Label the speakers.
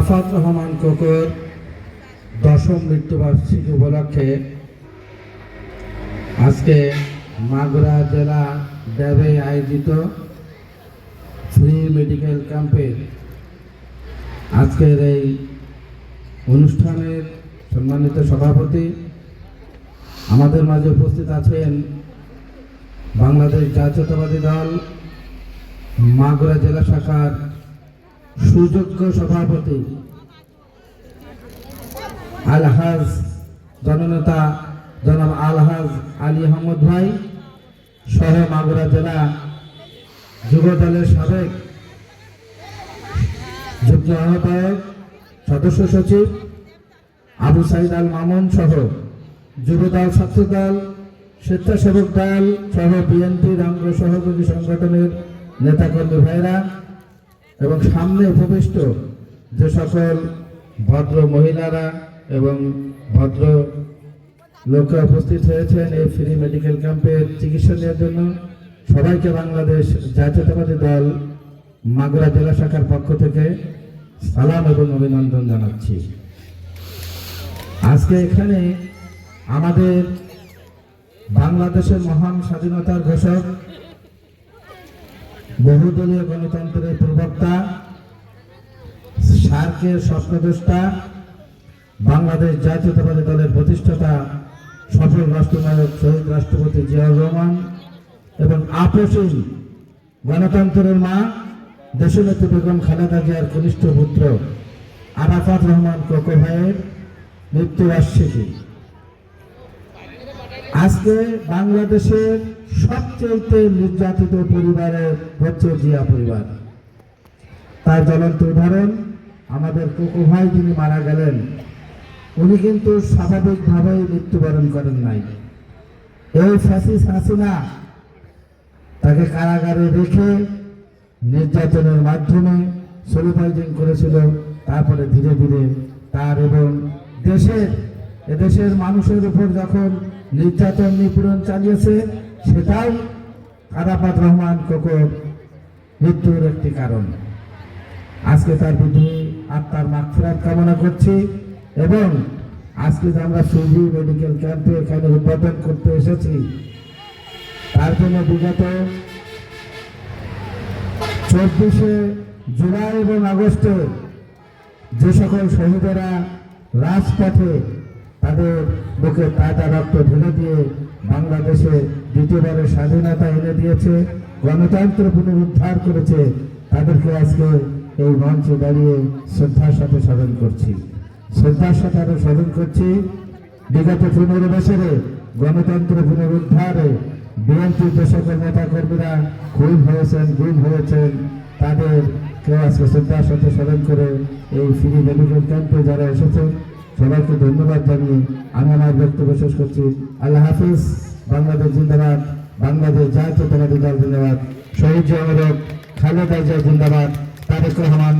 Speaker 1: আরাফাত রহমান কোকর দশম মৃত্যুবার্ষিকী উপলক্ষে আজকে মাগুরা জেলা ড্যাবে আয়োজিত ফ্রি মেডিকেল ক্যাম্পের আজকের এই অনুষ্ঠানের সম্মানিত সভাপতি আমাদের মাঝে উপস্থিত আছেন বাংলাদেশ জাতীয়তাবাদী দল মাগুরা জেলা শাখার সুযোগ্য সভাপতি আলহাজ জননেতা জনাব আলহাজ আলী আহমদ ভাই, সহ মাগুরা জেলা যুব দলের সাবেক যুগ্ম আহ্বায়ক, সদস্য সচিব আবু সাইদ আল মামুন সহ যুবদল ছাত্রদল স্বেচ্ছাসেবক দল সহ বিএনপির অঙ্গ সহযোগী সংগঠনের নেতাকর্মী ভাইরা এবং সামনে উপবিষ্ট যে সকল ভদ্র মহিলারা এবং ভদ্র লোকরা উপস্থিত হয়েছেন এই ফ্রি মেডিকেল ক্যাম্পের চিকিৎসা নেওয়ার জন্য, সবাইকে বাংলাদেশ জাতীয়তাবাদী দল মাগুরা জেলা শাখার পক্ষ থেকে সালাম এবং অভিনন্দন জানাচ্ছি। আজকে এখানে আমাদের বাংলাদেশের মহান স্বাধীনতার ঘোষক বহুদলীয় গণতন্ত্রের প্রবক্তা, সার্কের স্বপ্নদ্রষ্টা, বাংলাদেশ জাতীয়তাবাদী দলের প্রতিষ্ঠাতা, সফল রাষ্ট্রনায়ক শহীদ রাষ্ট্রপতি জিয়াউর রহমান এবং আপসীন গণতন্ত্রের মা, দেশনেত্রী বেগম খালেদা জিয়ার কনিষ্ঠ পুত্র আরাফাত রহমান কোকো ভাইয়ের মৃত্যুবার্ষিকী। আজকে বাংলাদেশের সবচেয়ে নির্যাতিত পরিবারের হচ্ছে জিয়া পরিবার। তার জ্বলন্ত উদাহরণ, আমাদের কোকো ভাই যিনি মারা গেলেন, উনি কিন্তু স্বাভাবিকভাবেই মৃত্যুবরণ করেন নাই। এই ফ্যাসিস হাসিনা তাকে কারাগারে রেখে নির্যাতনের মাধ্যমে সুপারভাইজিং করেছিল, তারপরে ধীরে ধীরে তার এবং দেশের, এদেশের মানুষের উপর যখন নির্যাতন নিপীড়ন চালিয়েছে সেটাও আরাফাত রহমান কোকর মৃত্যুর একটি কারণ। আজকে তার বিধি আত্মার মাগফিরাত কামনা করছি এবং আজকে আমরা সুজি মেডিকেল ক্যাম্পে এখানে উদ্বোধন করতে এসেছি, তার জন্য বিগত চব্বিশে জুলাই এবং আগস্টে যে সকল শহীদেরা রাজপথে তাদের বুকে তাজা রক্ত ঢেলে দিয়ে বাংলাদেশে দ্বিতীয়বারের স্বাধীনতা এনে দিয়েছে, গণতন্ত্র পুনরুদ্ধার করেছে। তাদেরকে আজকে এই মঞ্চে দাঁড়িয়ে শ্রদ্ধার সাথে স্মরণ করছি। শ্রদ্ধার সাথে আরও স্মরণ করছি, বিগত পনেরো বছরে গণতন্ত্র পুনরুদ্ধারে বিএনপির যে সকল নেতা কর্মীরা খুন হয়েছেন, গুম হয়েছেন তাদের কেউ আজকে শ্রদ্ধার সাথে স্মরণ করে এই ফ্রি মেডিকেল ক্যাম্পে যারা এসেছেন সবাইকে ধন্যবাদ জানিয়ে আমি আমার বক্তব্য শেষ করছি। আল্লাহ হাফিজ, বাংলাদেশ জিন্দাবাদ, বাংলাদেশ জাতীয়তাবাদী দল ধন্যবাদ শহীদ জমরক খালেদা জিয়া জিন্দাবাদ, তারেক রহমান